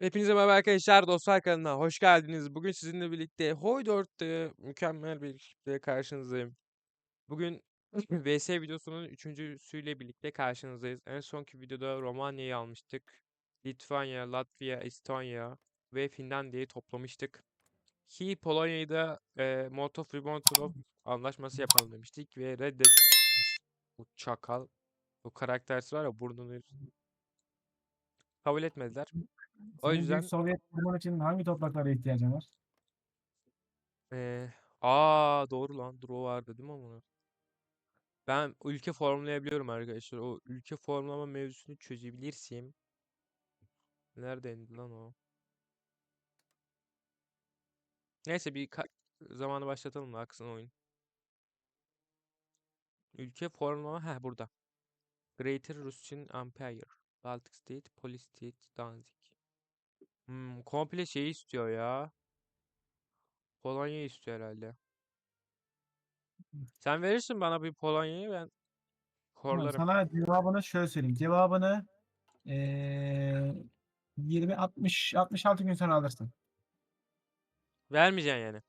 Hepinize merhaba arkadaşlar, dostlar kanalına hoş geldiniz. Bugün sizinle birlikte Hoi 4'te mükemmel bir şekilde karşınızdayım. Bugün VS videosunun üçüncüsüyle birlikte karşınızdayız. En sonki videoda Romanya'yı almıştık. Litvanya, Latvia, Estonya ve Finlandiya'yı toplamıştık. Ki Polonya'yı da e, Molotov-Ribbentrop anlaşması yapalım demiştik ve reddetmiş bu çakal. Bu karaktersi var ya burnunu kabul etmediler. O Senin yüzden Büyük Sovyet kurman için hangi topraklara ihtiyacın var? Eee aa doğru lan. Dur o vardı değil mi ama? Ben ülke formlayabiliyorum arkadaşlar. O ülke formlama mevzusunu çözebilirsem. Neredeydi lan o? Neyse bir ka- zamanı başlatalım da aksın oyun. Ülke formlama ha burada. Greater Russian Empire. Baltic State, Polish State, Danzig. Hmm, komple şeyi istiyor ya. Polonya istiyor herhalde. Sen verirsin bana bir Polonya'yı ben korlarım. sana cevabını şöyle söyleyeyim. Cevabını eee 20 60 66 gün sonra alırsın. Vermeyeceksin yani.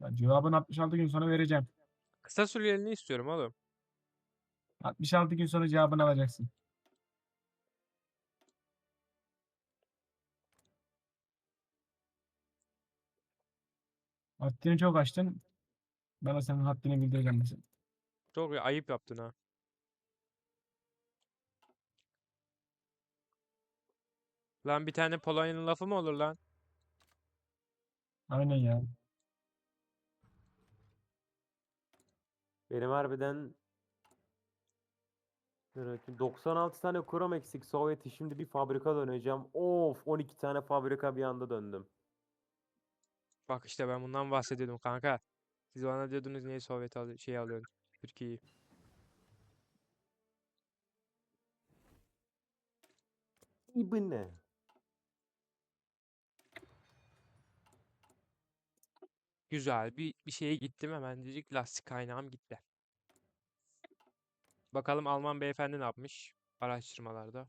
Ya cevabını 66 gün sonra vereceğim. Kısa süreli istiyorum oğlum. 66 gün sonra cevabını alacaksın. Haddini çok aştın. Ben de senin haddini bildireceğim mesela. Çok ayıp yaptın ha. Lan bir tane Polonya'nın lafı mı olur lan? Aynen ya. Benim harbiden Evet, 96 tane kuram eksik Sovyet'i şimdi bir fabrika döneceğim. Of 12 tane fabrika bir anda döndüm. Bak işte ben bundan bahsediyordum kanka. Siz bana diyordunuz niye Sovyet al şey alıyorsun Türkiye'yi. İbne. Güzel bir bir şeye gittim hemen dedik lastik kaynağım gitti. Bakalım Alman beyefendi ne yapmış araştırmalarda.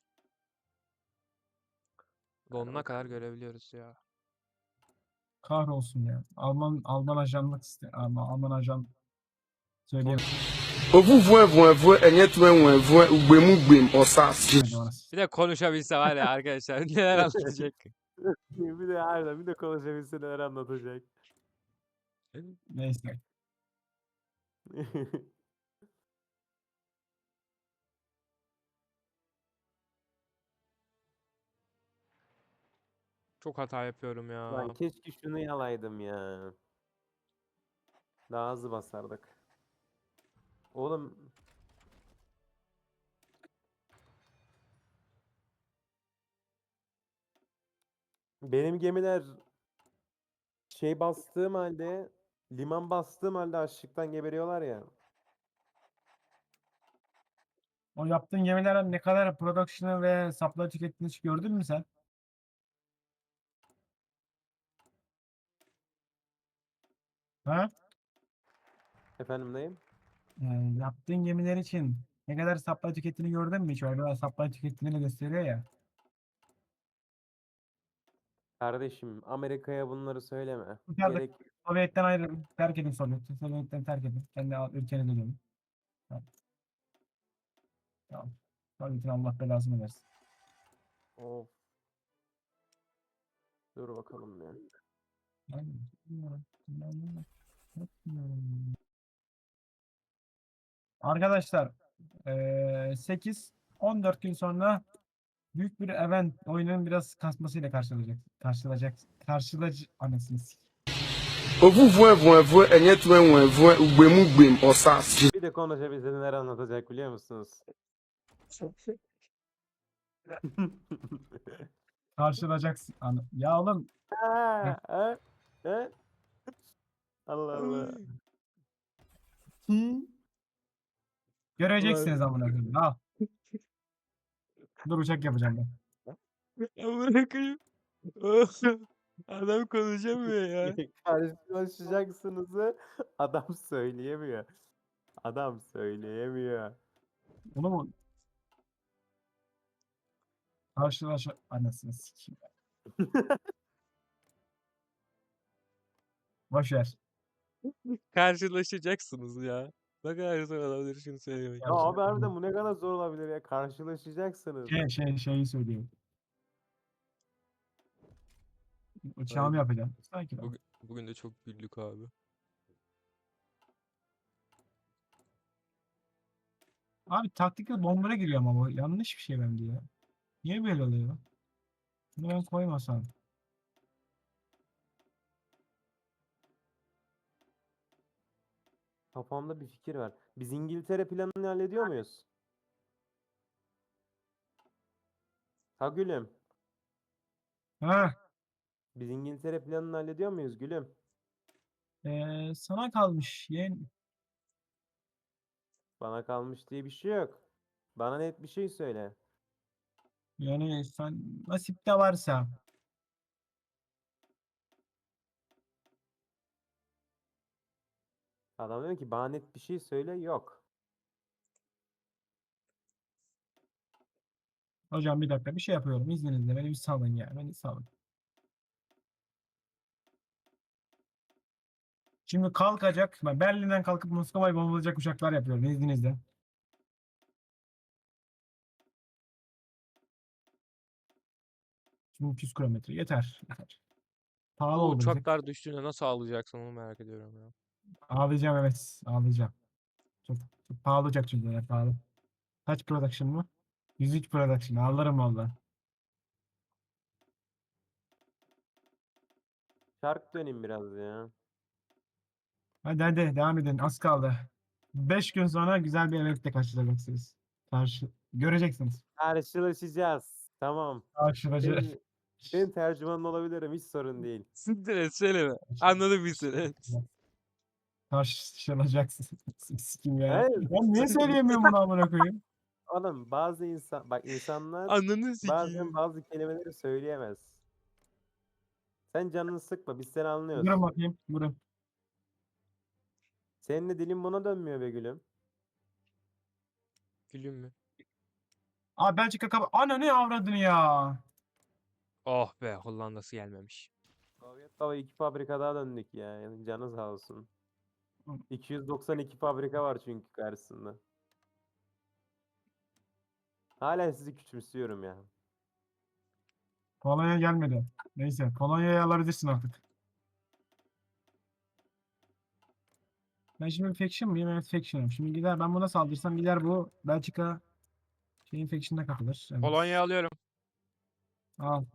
Donuna kadar görebiliyoruz ya. Kahrolsun ya. Alman Alman ajanlık iste ama Alman ajan söyleyemem. Ovuvu evu evu enye tu enwu evu ugbemu gbem osas. Bir de konuşabilse var ya arkadaşlar neler anlatacak. bir de harbiden bir de konuşabilse neler anlatacak. Neyse. Çok hata yapıyorum ya. Lan keşke şunu yalaydım ya. Daha hızlı basardık. Oğlum Benim gemiler şey bastığım halde liman bastığım halde açlıktan geberiyorlar ya. O yaptığın gemilerin ne kadar production'ı ve supply tükettiğini hiç gördün mü sen? Ha? Efendim neyim? Yani yaptığın gemiler için ne kadar supply tükettiğini gördün mü hiç? Orada supply tükettiğini gösteriyor ya. Kardeşim Amerika'ya bunları söyleme. Yukarıda- Gerek Sovyet'ten ayrılın. Terk edin Sovyet'i. Sovyet'ten terk edin. Kendi al- ülkenize dönün. Tamam. Tamam. Sovyet'in Allah belasını versin. Of. Dur bakalım ya. Arkadaşlar eee 8 14 gün sonra büyük bir event oyunun biraz kasmasıyla karşılayacak. Karşılayacak. Karşılayacak anasını. Bir de konuşabilse neler anlatacak biliyor musunuz? Karşılayacaksın. Ana- Ya oğlum Ha? Allah Allah. Hı? göreceksiniz amına koyayım. Al. Dur uçak yapacağım ben. Amına koyayım. Adam konuşamıyor ya. Karşılaşacaksınızı adam söyleyemiyor. Adam söyleyemiyor. Onu mu? Karşılaş anasını sikeyim. Boş ver. Karşılaşacaksınız ya. Ne kadar zor olabilir şunu söylemek. Ya abi harbiden bu ne kadar zor olabilir ya. Karşılaşacaksınız. Şey şey şeyi söyleyeyim. Uçağımı yapacağım. Ol. Bugün- Bugün de çok güldük abi. Abi taktikle bombara giriyorum ama yanlış bir şey bence ya. Niye böyle oluyor? Bunu ben koymasam. Kafamda bir fikir var. Biz İngiltere planını hallediyor muyuz? Ha gülüm. Ha, Biz İngiltere planını hallediyor muyuz gülüm? eee, sana kalmış yeğen. Bana kalmış diye bir şey yok. Bana net bir şey söyle. Yani sen nasipte varsa. Adam diyor ki bana net bir şey söyle yok. Hocam bir dakika bir şey yapıyorum izninizle beni bir salın ya beni salın. Şimdi kalkacak. Ben Berlin'den kalkıp Moskova'yı bombalayacak uçaklar yapıyorum izninizle. Şimdi 200 kilometre yeter. yeter. Pahalı Bu oldu. bize. uçaklar düştüğünde nasıl ağlayacaksın onu merak ediyorum ya. Ağlayacağım evet ağlayacağım. Çok, çok pahalı olacak çünkü ya pahalı. Kaç production mı? 103 production ağlarım valla. Şarkı döneyim biraz ya. Hadi hadi devam edin az kaldı. 5 gün sonra güzel bir emekle karşılayacaksınız. Karşı göreceksiniz. Karşılaşacağız. Tamam. Karşılaşı. Senin, senin tercümanın olabilirim hiç sorun değil. Siktir et söyleme. Anladım bir seni. Karşılaşacaksınız. Sikim ya. Hayır. Ben niye söyleyemiyorum bunu amına koyayım? Oğlum bazı insan bak insanlar sikiyim. bazen bazı kelimeleri söyleyemez. Sen canını sıkma biz seni anlıyoruz. Vurun bakayım. Vurun. Senin de dilin buna dönmüyor be gülüm. Gülüm mü? Abi Belçika kaba... Ana ne avradını ya. Oh be Hollanda'sı gelmemiş. Sovyet Baba iki fabrika daha döndük ya. Yani canı sağ olsun. Hı. 292 fabrika var çünkü karşısında. Hala sizi küçümsüyorum ya. Polonya gelmedi. Neyse Polonya'yı alabilirsin artık. Ben şimdi faction mıyım? Evet faction'ım. Şimdi gider ben buna saldırsam gider bu Belçika şeyin faction'ına katılır. Evet. Polonya'yı alıyorum. Al.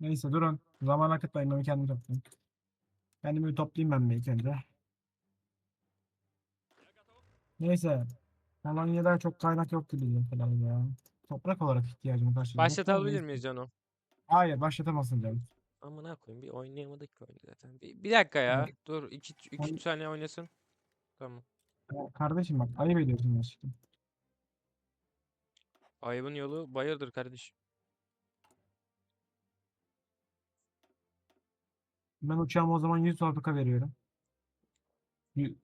Neyse durun. Zaman akıtmayın ben kendimi toplayayım. Kendimi bir toplayayım ben bir ilk önce. Neyse. Polonya'da çok kaynak yok gibi falan ya. Toprak olarak ihtiyacımı karşılıyor. Başlatabilir miyiz Cano? Hayır başlatamazsın canım. Amına koyayım bir oynayamadık ki oyunu zaten. Bir, bir dakika ya. Dur 2 Oyn- 2 saniye oynasın. Tamam. Ya Kardeşim bak ayıp ediyorsun gerçekten. Ayıbın yolu bayırdır kardeşim. Ben uçağıma o zaman 100 fabrika veriyorum. Yü-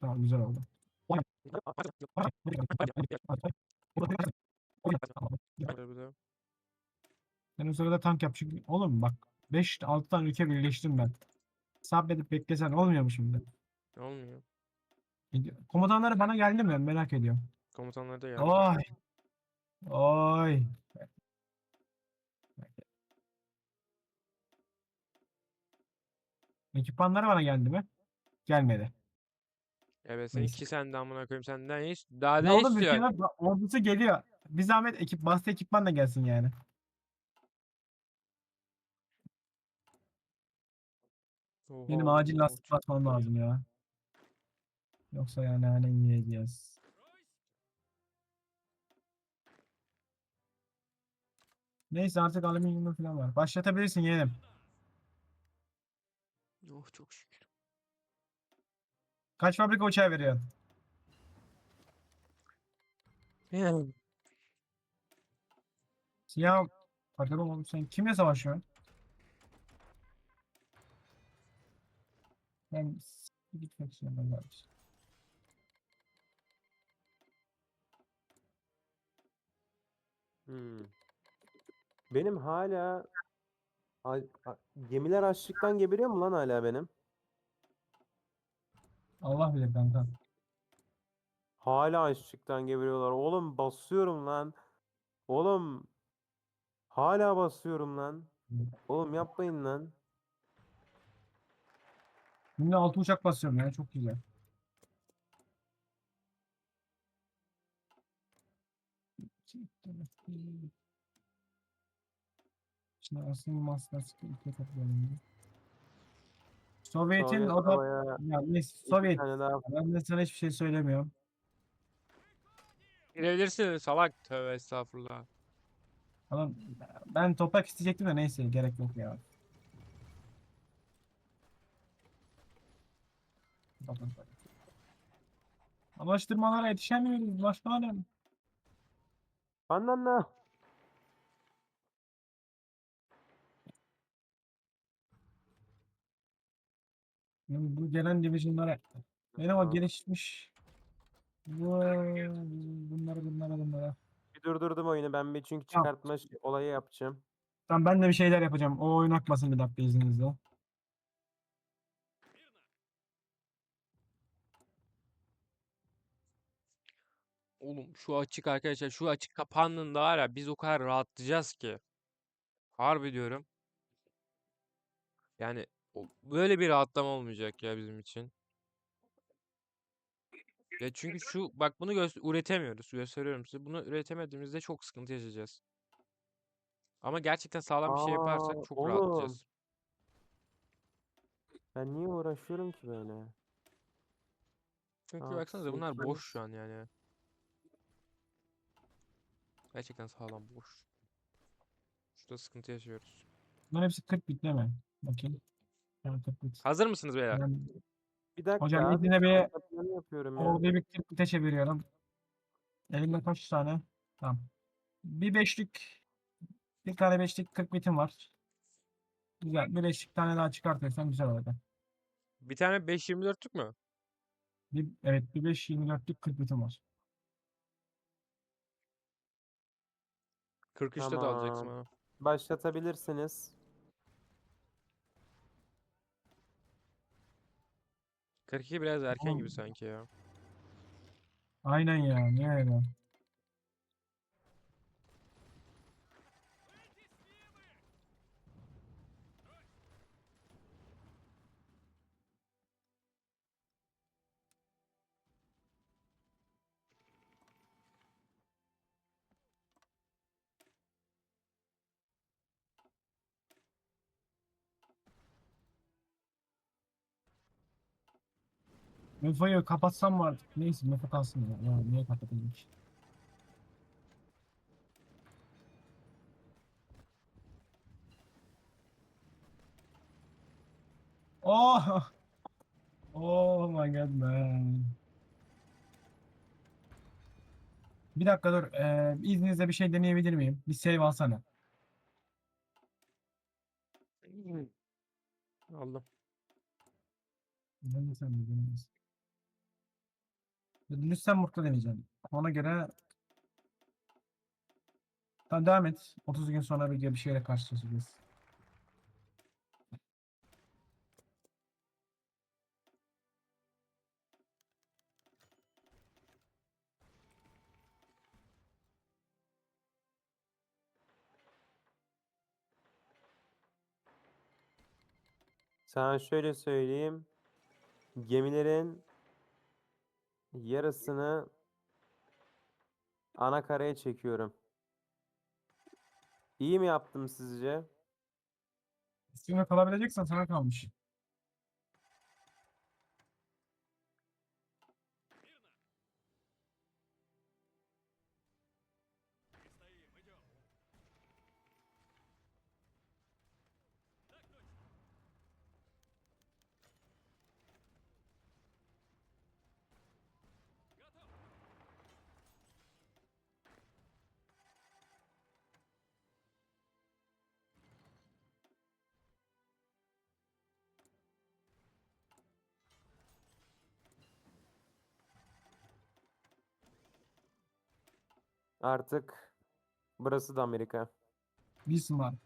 Tamam güzel oldu. Ben o sırada tank yap çünkü oğlum bak 5-6 tane ülke birleştim ben. Sabredip beklesen olmuyor mu şimdi? Olmuyor. Komutanları bana geldi mi? Merak ediyorum. Komutanlar da geldi. Oy. Oy. Ekipmanları bana geldi mi? Gelmedi. Evet sen Neyse. iki sende amına koyayım senden iş? Daha Ne ne oğlum istiyorsun? ülkeler ordusu geliyor. Bir zahmet ekip bastı ekipman da gelsin yani. Benim Oha, acil oha, lastik çok basmam lazım ya. Yoksa yani hani yiyeceğiz. Neyse artık alüminyum falan var. Başlatabilirsin yeğenim. Oh çok şükür. Kaç fabrika uçağı veriyorsun? Yani Ya pardon oğlum sen kimle savaşıyorsun? Ben s- gitmek istiyorum ben kardeşim. Hmm. Benim hala Ay- a- gemiler açlıktan geberiyor mu lan hala benim? Allah bilir kanka. Hala açlıktan geberiyorlar. Oğlum basıyorum lan. Oğlum hala basıyorum lan. Oğlum yapmayın lan. Şimdi altı uçak basıyorum ya çok güzel. Şimdi aslında master sıkıntı toplayalım. Sovyet'in Sovyet o da havaya ya neyse Sovyet tane daha ben de sana hiçbir şey söylemiyorum. Girebilirsin salak. Tövbe estağfurullah. Tamam ben toprak isteyecektim de neyse gerek yok ya. Bakın. Alıştırmalara yetişemiyoruz başkanım. Ananla. Yani bu gelen divisionlara benim o Tamam. gelişmiş bu bunları bunlara bunlara. Bir durdurdum oyunu ben bir çünkü Tamam. çıkartma şey- olayı yapacağım. Tamam ben de bir şeyler yapacağım. O oyun akmasın bir dakika izninizle. Oğlum şu açık arkadaşlar şu açık kapandığında var ya biz o kadar rahatlayacağız ki. Harbi diyorum. Yani böyle bir rahatlama olmayacak ya bizim için. Ya çünkü şu bak bunu göz üretemiyoruz. Gösteriyorum size. Bunu üretemediğimizde çok sıkıntı yaşayacağız. Ama gerçekten sağlam bir şey yaparsak Aa, çok oğlum. rahatlayacağız. Ben niye uğraşıyorum ki böyle? Çünkü Aa, baksanıza bunlar sekiz. boş şu an yani. Gerçekten sağlam boş. Şurada sıkıntı yaşıyoruz. Bunların hepsi 40 bit değil mi? Bakayım. Yani 40 bit. Hazır mısınız beyler? Bir dakika Hocam abi. yine bir planı yapıyorum ya. orduyu bir 40 bite çeviriyorum. Elimde kaç tane? Tamam. Bir beşlik bir tane beşlik 40 bitim var. Güzel. Bir beşlik tane daha çıkartırsam güzel olacak. Bir tane 5.24'lük mü? Bir, evet bir 5 24'lük 40 bitim var. 43'te de alacaksın Tamam. bana. Başlatabilirsiniz. 42 biraz erken gibi sanki ya. Aynen ya. Niye öyle? Mefa'yı kapatsam mı artık? Neyse Mefa kalsın ya. Ya niye kapatayım ki? Oh! Oh my god man. Bir dakika dur. Ee, izninizle bir şey deneyebilir miyim? Bir save alsana. Aldım. Ben de sen de denemeyiz. Lütfen deneyeceğim. Ona göre Tamam devam et. 30 gün sonra bir, bir şeyle karşılaşacağız. Sana şöyle söyleyeyim. Gemilerin yarısını ana karaya çekiyorum. İyi mi yaptım sizce? Üstüne kalabileceksen sana kalmış. Artık Burası da Amerika. Bismarck.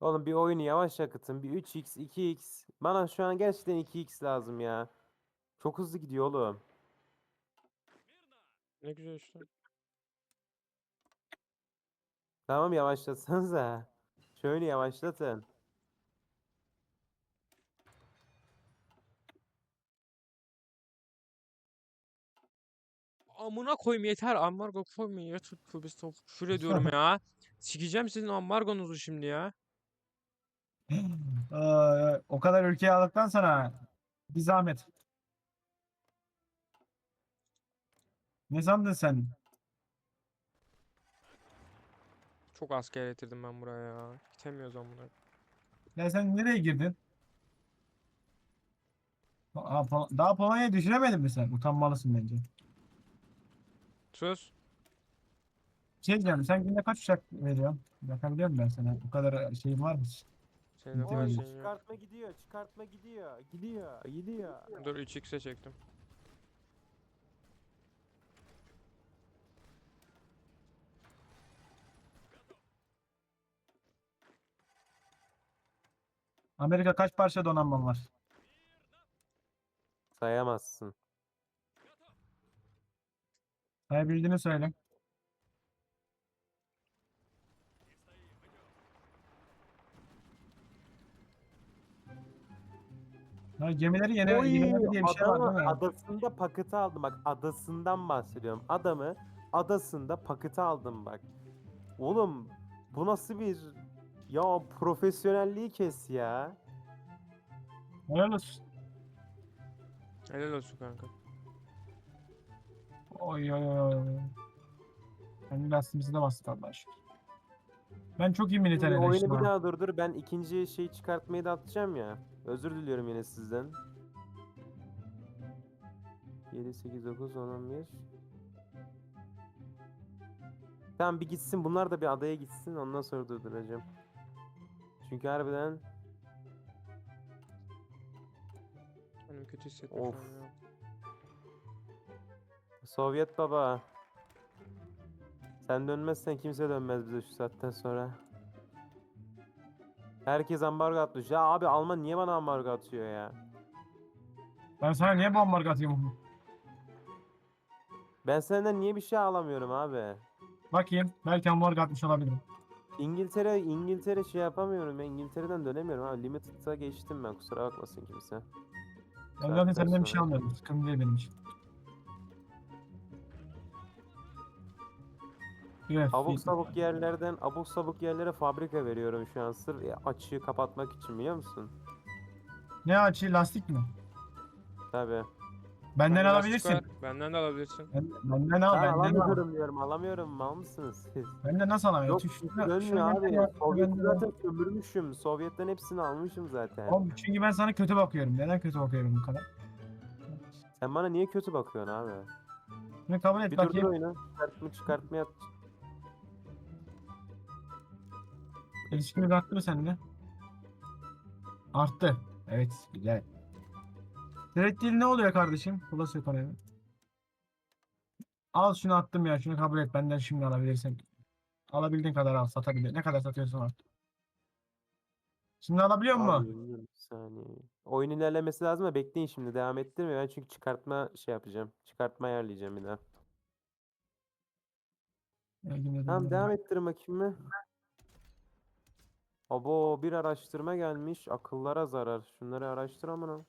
Oğlum bir oyunu yavaş akıtın. Bir 3x, 2x. Bana şu an gerçekten 2x lazım ya. Çok hızlı gidiyor oğlum. Ne güzel işte. Tamam yavaşlatsanıza. Şöyle yavaşlatın. Amına koyayım yeter ambargo koymayın ya tut tövbe estağfurullah. küfür ediyorum ya. Sikeceğim sizin ambargonuzu şimdi ya. O kadar ülkeyi aldıktan sonra bir zahmet. Ne sandın sen? Çok asker getirdim ben buraya ya. Gitemiyoruz amına. Ya sen nereye girdin? Aa, Pol- Daha Polonya'yı düşüremedin mi sen? Utanmalısın bence. Sus. Şey diyeceğim, sen günde kaç uçak veriyorsun? Bakabiliyor muyum ben sana? Bu kadar şeyin var mı? Senin Oy, Oy, yok. çıkartma gidiyor, çıkartma gidiyor. Gidiyor, gidiyor. Dur 3x'e çektim. Amerika kaç parça donanman var? Sayamazsın. Sayabildiğini söyle. Ya gemileri yeni Oy, diye bir şey var adamı değil mi? adasında paketi aldım bak adasından bahsediyorum. Adamı adasında paketi aldım bak. Oğlum bu nasıl bir ya profesyonelliği kes ya. Helal olsun. Helal olsun kanka. Oy oy oy. Kendi lastiğimizi de bastık Allah'a şükür. Ben çok iyi militer Şimdi eleştim oyunu bir ha. daha durdur. Ben ikinci şeyi çıkartmayı da atacağım ya. Özür diliyorum yine sizden. 7, 8, 9, 10, 11. Tamam bir gitsin. Bunlar da bir adaya gitsin. Ondan sonra durduracağım. Çünkü harbiden Benim kötü hissettim şu an Of. ya. Sovyet baba. Sen dönmezsen kimse dönmez bize şu saatten sonra. Herkes ambargo atmış. Ya abi Alman niye bana ambargo atıyor ya? Ben sana niye bombarga atayım? Ben senden niye bir şey alamıyorum abi? Bakayım. Belki ambargo atmış olabilirim. İngiltere İngiltere şey yapamıyorum ya. İngiltere'den dönemiyorum abi. Limited'a geçtim ben. Kusura bakmasın kimse. Ben zaten senden bir şey almıyorum. Sıkıntı değil benim için. Abuk sabuk yerlerden abuk sabuk yerlere fabrika veriyorum şu an sırf açığı kapatmak için biliyor musun? Ne açı lastik mi? Tabi. Benden Bende lastik alabilirsin. var, Benden de alabilirsin. Ben- Benden al, Ben benden al. alamıyorum diyorum alamıyorum mal mısınız siz? Benden nasıl? Yok çünkü şu- dönmüyor abi. Sovyet'i zaten sömürmüşüm. Sovyetten hepsini almışım zaten. Oğlum çünkü ben sana kötü bakıyorum. Neden kötü bakıyorum bu kadar? Sen bana niye kötü bakıyorsun abi? Bunu kabul et Bir durdur bakayım. oyunu. Çıkartma çıkartma yap. İlişkimiz arttı mı seninle? Arttı. Evet, güzel. Dil ne oluyor kardeşim? Plus ekonomi. Al şunu attım ya. Şunu kabul et. Benden şimdi alabilirsin. Alabildiğin kadar al. Satabilir. Ne kadar satıyorsun al. Şimdi alabiliyor Abi, musun? bilmiyorum, bir saniye. Oyun ilerlemesi lazım ama bekleyin şimdi devam ettirme. Ben çünkü çıkartma şey yapacağım. Çıkartma ayarlayacağım bir daha. Tamam devam ettirin bakayım mı? Abo bir araştırma gelmiş. Akıllara zarar. Şunları araştır amına.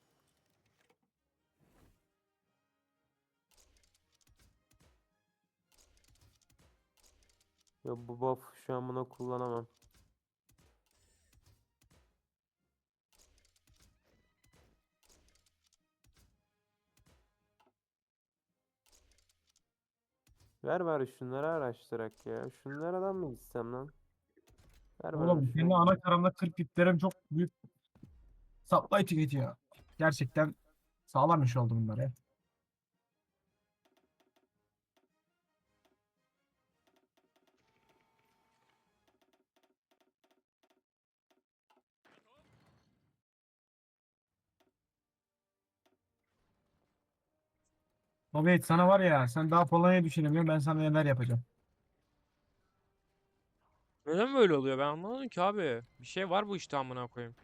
Ya bu buff şu an bunu kullanamam. Ver bari şunları araştırak ya. Şunlardan mı gitsem lan? Ver Oğlum şu- senin ana karamda 40 bitlerim çok büyük supply tüketiyor. Gerçekten sağlam iş oldu bunlar ya. Bobet sana var ya sen daha Polonya'yı düşünemiyorsun ben sana neler yapacağım. Neden böyle oluyor ben anlamadım ki abi. Bir şey var bu işte amına koyayım.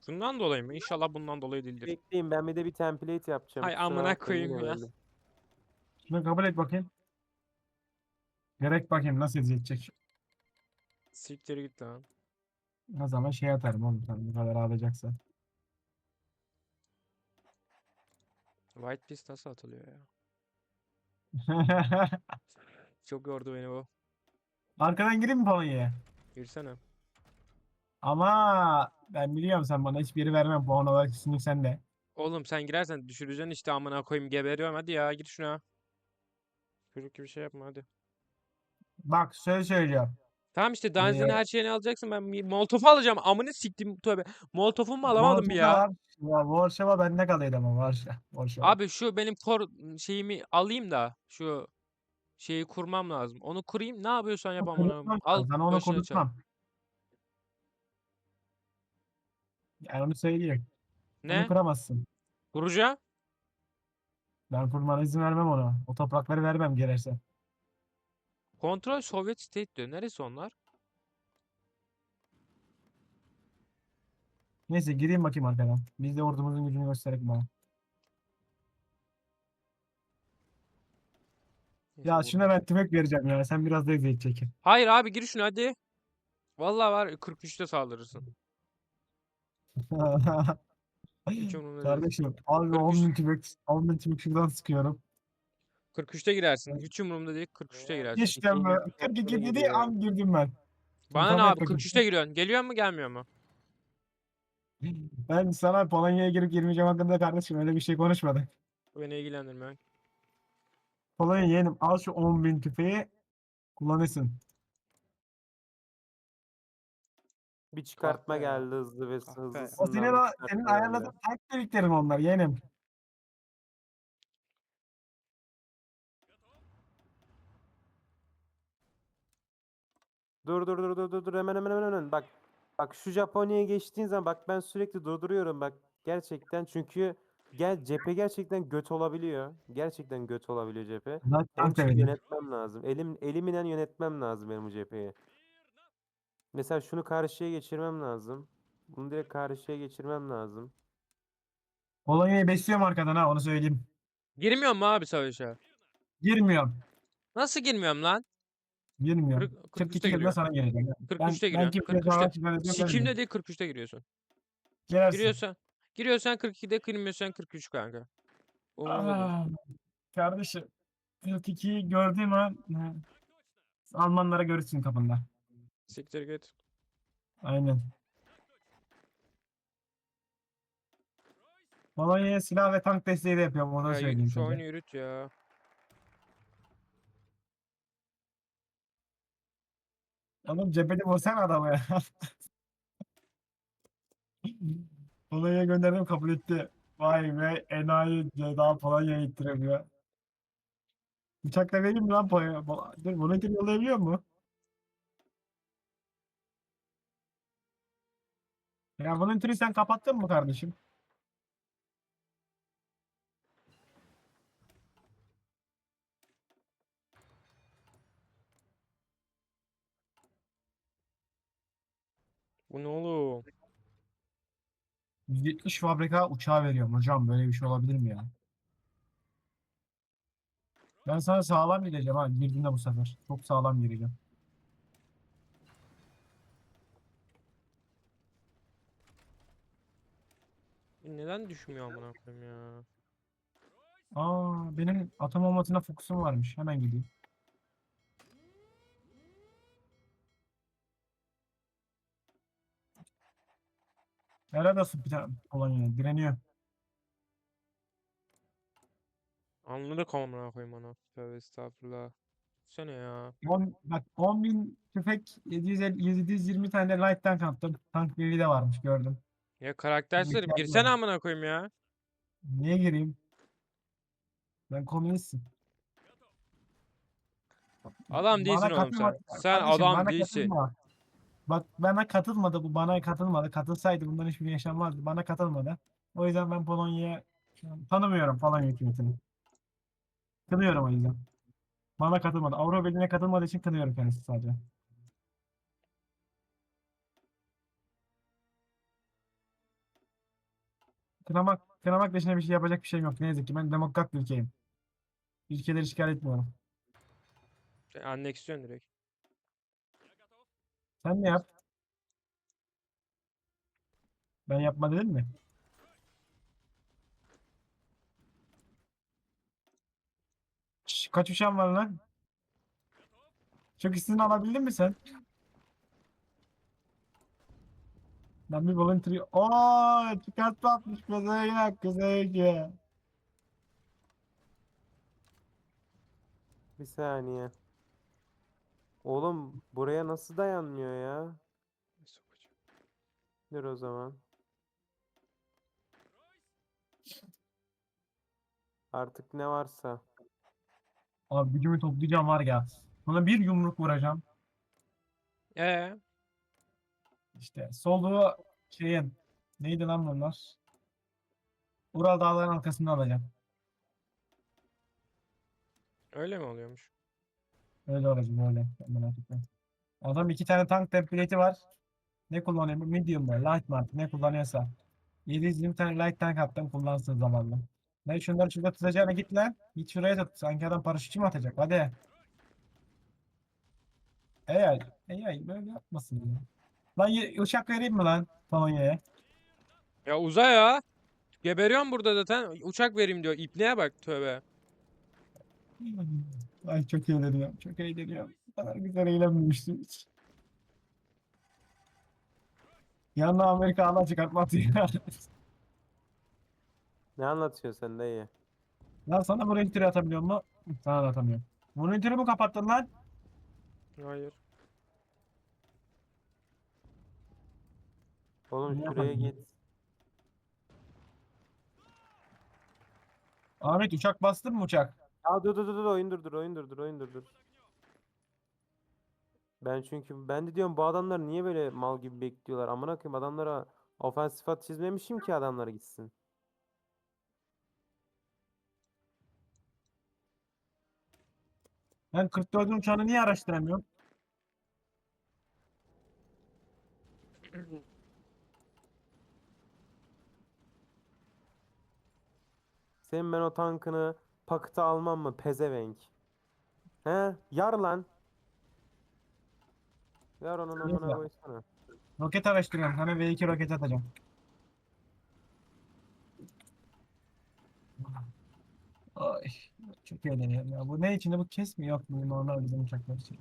Şundan dolayı mı? İnşallah bundan dolayı değildir. Bekleyin ben bir de bir template yapacağım. Hay kusura amına bakmayın, koyayım ya. Şunu kabul et bakayım. Gerek bakayım nasıl izleyecek. Siktir git lan. O zaman şey atarım oğlum sen bu kadar ağlayacaksa. White Beast nasıl atılıyor ya? Çok yordu beni bu. Arkadan gireyim mi Polonya'ya? Girsene. Ama ben biliyorum sen bana hiçbir yeri vermem puan olarak üstünlük sende. Oğlum sen girersen düşüreceksin işte amına koyayım geberiyorum hadi ya gir şuna. Çocuk gibi şey yapma hadi. Bak söz söyleyeceğim. Tamam işte Danzig'in Ee, her şeyini alacaksın ben bir Molotof'u alacağım amını siktim tövbe. Molotof'umu mu alamadım bir ya. Varşova, Varşova bende kalıydı ama. Varşova. Abi şu benim kor şeyimi alayım da şu şeyi kurmam lazım. Onu kurayım ne yapıyorsan yap Onu amına. konuşmam Al Sana onu başına çal. konuşmam. Yani onu söyleyeyim. Onu Ne? kuramazsın. Kuracağım. Ben kurmana izin vermem ona. O toprakları vermem gelirse. Kontrol Sovyet State diyor. Neresi onlar? Neyse gireyim bakayım arkadan. Biz de ordumuzun gücünü göstererek bana. Ya şuna ben tüfek vereceğim ya. Sen biraz da eziyet çekin. Hayır abi gir şuna hadi. Vallahi var 43'te saldırırsın. Hiç umurumda değil. Kardeşim abi 10 bin tüfek, 10 bin tüfek şuradan sıkıyorum. 43'te girersin. Hiç umurumda değil. 43'te girersin. Bir kontrole 42 dedi gidiyor. an girdim ben. Bana ne et abi bakayım. 43'te giriyorsun. Geliyor mu gelmiyor mu? Ben sana Polonya'ya girip girmeyeceğim hakkında kardeşim öyle bir şey konuşmadık. Bu beni ilgilendirmiyor. Polonya yeğenim al şu 10 bin tüfeği kullanırsın. Bir çıkartma Kahpe geldi hızlı ve Kahpe. hızlı. O senin, o, senin ayarladığın tank dediklerin onlar yeğenim. Dur dur dur dur dur dur hemen hemen hemen hemen bak. Bak şu Japonya'ya geçtiğin zaman bak ben sürekli durduruyorum bak gerçekten çünkü gel cephe gerçekten göt olabiliyor. Gerçekten göt olabiliyor cephe. İçin demedim. yönetmem lazım. Elim eliminen yönetmem lazım benim bu cepheyi. Mesela şunu karşıya geçirmem lazım. Bunu direkt karşıya geçirmem lazım. Polonya'yı besliyorum arkadan ha onu söyleyeyim. Girmiyor mu abi savaşa? Girmiyorum. Nasıl girmiyorum lan? Girmiyorum. 40, 42 43'te yılda giriyorsun. sana geleceğim. 43'te ben, ben giriyorsun. kimseye 43'te. savaş ilan ediyorum Sikimde değil 43'te giriyorsun. Girersin. Giriyorsan giriyorsan 42'de girmiyorsan 43 kanka. Aa, kardeşim 42'yi gördüğüm an Almanlara görürsün kapında. Siktir git. Aynen. Polonya'ya silah ve tank desteği de yapıyorum onu da Ya, söyleyeyim şu size. oyunu yürüt ya. Oğlum cephede vursana adamı ya. Polonya'ya gönderdim kabul etti. Vay be enayi daha Polonya'ya ittiremiyor. Uçakla vereyim mi lan Polonya? Pol- Dur bunu kim yollayabiliyor mu? Ya bunun türü sen kapattın mı kardeşim? Bu ne oğlum? 170 fabrika uçağı veriyorum hocam böyle bir şey olabilir mi ya? Ben sana sağlam gireceğim ha girdiğinde bu sefer. Çok sağlam gireceğim. Neden düşmüyor amına koyayım ya? Aa benim atom bombasına fokusum varmış. Hemen gideyim. Olsun bir tane Polonya direniyor. Anladık amına koyayım ana. Tövbe estağfurullah. Sene ya. On, bak 10 bin tüfek 750, 720 tane de light tank attım. Tank birliği de varmış gördüm. Ya karaktersizlerim Mükemmel. girsene amına koyayım ya. Niye gireyim? Ben komünistim. Adam değilsin oğlum sen. Sen adam değilsin. katılma. Bak bana katılmadı bu bana katılmadı. Katılsaydı bundan hiçbir şey yaşanmazdı. Bana katılmadı. O yüzden ben Polonya'ya tanımıyorum Polonya hükümetini. Kınıyorum o yüzden. Bana katılmadı. Avrupa Birliği'ne katılmadığı için kınıyorum kendisi sadece. Kınamak, kınamak dışında bir şey yapacak bir şeyim yok. Ne yazık ki ben demokrat bir ülkeyim. Ülkeleri işgal etmiyorum. Sen Anneksiyon direkt. Sen ne yap? Ben yapma dedim mi? Şş, kaç uçağın var lan? Çok ikisini alabildin mi sen? Ben bir volunteer... Ooo! Çıkartma atmış kuzeye kuzeye. Bir saniye. Oğlum buraya nasıl dayanmıyor ya? Dur o zaman. Artık ne varsa. Abi gücümü toplayacağım var ya. Buna bir yumruk vuracağım. Ee, İşte soluğu şeyin neydi lan bunlar? Ural Dağları'nın arkasında alacağım. öyle mi oluyormuş? Öyle olacak öyle. Ben merak etme. Adam iki tane tank template'i var. Ne kullanıyor? Medium mu? Light mı? Ne kullanıyorsa. 720 tane light tank attım kullansın zamanla. Ne şunları şurada tutacağına git lan. Git şuraya tut. Sanki adam paraşütçü mü atacak? Hadi. AI. AI böyle yapmasın ya. Lan uçak vereyim mi lan Polonya'ya? Ya uza ya. Geberiyorum burada zaten. Uçak vereyim diyor. İpliğe bak tövbe. Ay çok eğleniyorum. Çok eğleniyorum. Bu kadar güzel eğlenmemiştim hiç. Yanına Amerika hala çıkartma atıyor. Ne anlatıyorsun sen dayı? Lan sana bu renkleri atabiliyor mu? Sana da atamıyorum. Bu renkleri mi kapattın lan? Hayır. Oğlum Ne şuraya yapalım? git. Ahmet uçak bastın mı uçak? Aa dur dur dur dur, oyun durdur oyun durdur oyun durdur. Ben çünkü ben de diyorum bu adamlar niye böyle mal gibi bekliyorlar? Amına koyayım adamlara ofensif at çizmemişim ki adamlara gitsin. Ben 44'ün uçağını niye araştıramıyorum? Senin ben o tankını pakıta almam mı pezevenk? He? Yar lan. Yar onun amına Neyse. koysana. Roket araştırıyorum. Sana V2 roket atacağım. Ay, çok eğleniyorum ya. Bu ne içinde bu kes mi yok mu? Normal bizim uçaklar için.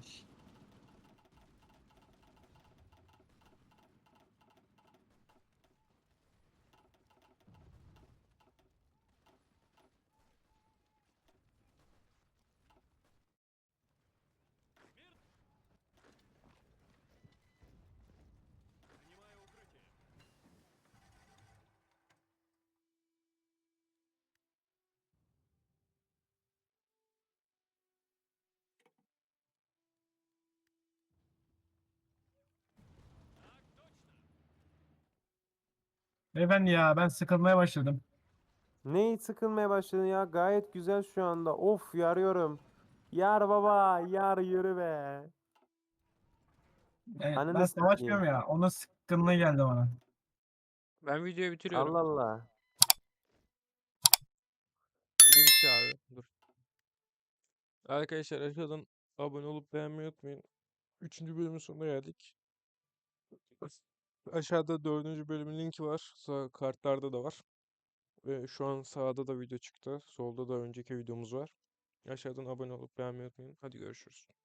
Beyefendi ya ben sıkılmaya başladım. Neyi sıkılmaya başladın ya? Gayet güzel şu anda. Of yarıyorum. Yar baba, yar yürü be. Evet, Ananı ben sikeyim. savaşmıyorum ya. Onun sıkkınlığı geldi bana. Ben videoyu bitiriyorum. Allah Allah. Video bitiyor abi. Dur. Arkadaşlar aşağıdan abone olup beğenmeyi unutmayın. Üçüncü bölümün sonuna geldik. Aşağıda dördüncü bölümün linki var. Sağ kartlarda da var. Ve şu an sağda da video çıktı. Solda da önceki videomuz var. Aşağıdan abone olup beğenmeyi unutmayın. Hadi görüşürüz.